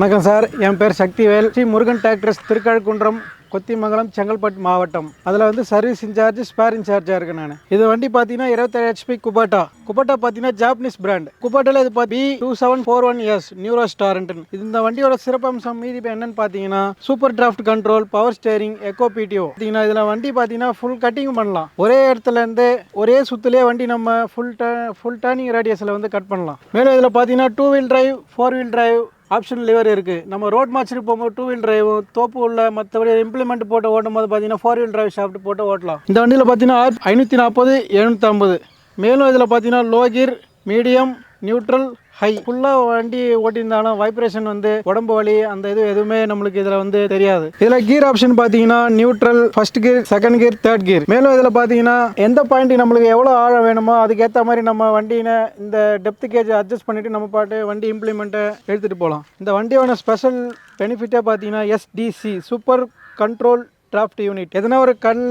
வணக்கம் சார். என் பேர் சக்திவேல். ஸ்ரீ முருகன் டிராக்டர்ஸ் திருக்கழுக்குன்றம் கொத்திமங்கலம் செங்கல்பட்டு மாவட்டம். அதில் வந்து சர்வீஸ் இன்சார்ஜ் ஸ்பேர் இன்சார்ஜாக இருக்கேன் நான். இது வண்டி பார்த்தீங்கன்னா இருபத்தேழு ஹெச்பி குபாட்டா குபாட்டா பார்த்தீங்கன்னா ஜாப்பனீஸ் பிராண்ட் குபாட்டாவில் இது பார்த்தி two seven four one years neuro ஸ்டார்ன்ட்டு இந்த வண்டியோட சிறப்பம்சம் மீதி இப்போ என்னன்னு பார்த்தீங்கன்னா super draft control power steering eco PTO பார்த்தீங்கன்னா இதில் வண்டி பார்த்தீங்கன்னா ஃபுல் கட்டிங் பண்ணலாம். ஒரே இடத்துல இருந்து ஒரே சுத்துலேயே வண்டி நம்ம ஃபுல் ஃபுல் டர்னிங் ரேடியஸில் வந்து கட் பண்ணலாம். மேலும் இதில் பார்த்தீங்கன்னா two wheel drive four wheel drive option lever இருக்குது நம்ம ரோட் மார்ச்சுக்கு போகும்போது டூ வீல் டிரைவ் தோப்பு உள்ள மற்றபடி இம்ப்ளிமெண்ட் போட்டு ஓட்டும் போது பார்த்தீங்கன்னா ஃபோர் வீல் டிரைவ் ஷாஃப்ட் போட்டு ஓட்டலாம். இந்த வண்டியில் பார்த்தீங்கன்னா ஐநூற்றி நாற்பது எழுநூற்றம்பது மேலும் இதில் பார்த்தீங்கன்னா லோகிர் மீடியம் நியூட்ரல் ஹை. ஃபுல்லாக வண்டி ஓட்டியிருந்தாலும் வைப்ரேஷன் வந்து உடம்பு வலி அந்த இது எதுவுமே நம்மளுக்கு இதில் வந்து தெரியாது. இதில் கீர் ஆப்ஷன் பார்த்தீங்கன்னா neutral first gear second gear third gear மேலும் இதில் பார்த்தீங்கன்னா எந்த பாயிண்ட் நம்மளுக்கு எவ்வளோ ஆழம் வேணுமோ அதுக்கேற்ற மாதிரி நம்ம வண்டியினை இந்த டெப்த் கேஜ் அட்ஜஸ்ட் பண்ணிட்டு நம்ம பாட்டு வண்டி இம்ப்ளிமெண்ட்டை எடுத்துகிட்டு போகலாம் இந்த வண்டியோட ஸ்பெஷல் பெனிஃபிட்டாக பார்த்தீங்கன்னா STC super control draft unit எதனா ஒரு கல்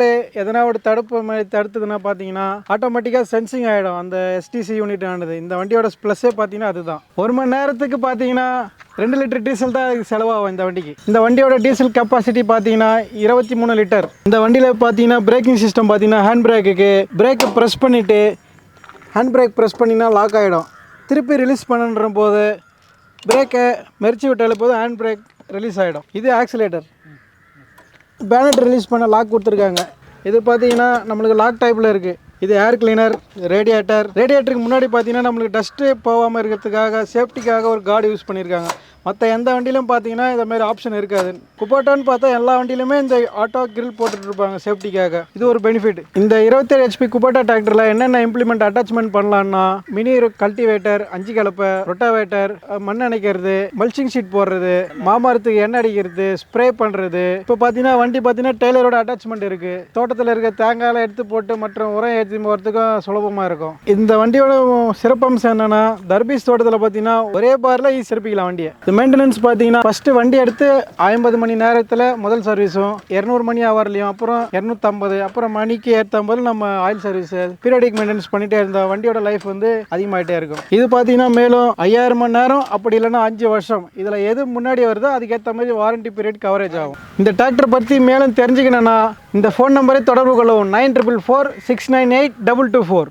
எதனா ஒரு தடுப்பு மாதிரி தடுத்ததுன்னா பார்த்தீங்கன்னா ஆட்டோமேட்டிக்காக சென்சிங் ஆகிடும் அந்த எஸ்டிசி யூனிட் ஆனது. இந்த வண்டியோட ப்ளஸ்ஸே பார்த்தீங்கன்னா அதுதான். ஒரு மணி நேரத்துக்கு பார்த்தீங்கன்னா ரெண்டு லிட்டர் டீசல் தான் அதுக்கு செலவாகும் இந்த வண்டிக்கு. இந்த வண்டியோட டீசல் கெப்பாசிட்டி பார்த்தீங்கன்னா இருபத்தி மூணு லிட்டர். இந்த வண்டியில் பார்த்தீங்கன்னா பிரேக்கிங் சிஸ்டம் பார்த்தீங்கன்னா ஹேண்ட் பிரேக்குக்கு பிரேக்கை ப்ரெஸ் பண்ணிவிட்டு ஹேண்ட் பிரேக் ப்ரெஸ் பண்ணினா லாக் ஆகிடும் திருப்பி ரிலீஸ் பண்ணுன்ற போது பிரேக்கை மெரிச்சு விட்டாலே போது ஹேண்ட் பிரேக் ரிலீஸ் ஆகிடும் இது ஆக்சிலேட்டர் பேனட் ரிலீஸ் பண்ண லாக் கொடுத்துருக்காங்க. இது பார்த்தீங்கன்னா நம்மளுக்கு லாக் டைப்பில் இருக்குது இது ஏர் கிளீனர் ரேடியேட்டர் ரேடியேட்டருக்கு முன்னாடி பார்த்தீங்கன்னா நம்மளுக்கு டஸ்ட்டு போகாமல் இருக்கிறதுக்காக சேஃப்டிக்காக ஒரு கார்டு யூஸ் பண்ணியிருக்காங்க. மற்ற எந்த வண்டியிலும் பார்த்தீங்கன்னா இந்த மாதிரி ஆப்ஷன் இருக்காது. குப்பாட்டான்னு பார்த்தா எல்லா வண்டியிலுமே இந்த ஆட்டோ கிரில் போட்டுட்ருப்பாங்க சேஃப்டிக்காக இது ஒரு பெனிஃபிட் இந்த இருபத்தேழு ஹெச்பி குபோட்டா டிராக்டரில் என்னென்ன இம்ப்ளிமெண்ட் அட்டாச்மெண்ட் பண்ணலாம்னா மினி கல்டிவேட்டர் அஞ்சு கலப்பை ரொட்டாவேட்டர் மண் அணைக்கிறது மல்ச்சிங் ஷீட் போடுறது மாமரத்துக்கு எண்ணெய் அடிக்கிறது ஸ்ப்ரே பண்ணுறது இப்போ பார்த்தீங்கன்னா வண்டி பார்த்தீங்கன்னா டெய்லரோட அட்டாச்மெண்ட் இருக்குது தோட்டத்தில் இருக்க தேங்காயில் எடுத்து போட்டு மற்றும் உரம் ஏற்றி போகிறதுக்கும் சுலபமாக இருக்கும். இந்த வண்டியோட சிறப்பம்சம் என்னென்னா தர்பீஸ் தோட்டத்தில் பார்த்தீங்கன்னா ஒரே பாரில் ஈஸி சிறப்பிக்கலாம் வண்டியை. இந்த மெயின்டெனன்ஸ் பார்த்தீங்கன்னா ஃபஸ்ட்டு வண்டி எடுத்து ஐம்பது மணி நேரத்தில் முதல் சர்வீஸும் இரநூறு மணி ஹவர்லையும் அப்புறம் இரநூத்தம்பது அப்புறம் மணிக்கு ஏற்றம்போது நம்ம ஆயில் சர்வீஸ் பீரியடிக் மெயின்டெனன்ஸ் பண்ணிட்டே இருந்தோம் வண்டியோட லைஃப் வந்து அதிகமாகிட்டே இருக்கும். இது பார்த்தீங்கன்னா மேலும் ஐயாயிரம் மணி நேரம் அப்படி இல்லைன்னா அஞ்சு வருஷம். இதில் எது முன்னாடி வருதோ அதுக்கேற்ற மாதிரி வாரண்டி பீரியட் கவரேஜ் ஆகும். இந்த டிராக்டர் பற்றி மேலும் தெரிஞ்சுக்கணும்னா இந்த ஃபோன் நம்பரை தொடர்பு கொள்ளவும். Nine triple four six nine eight double two four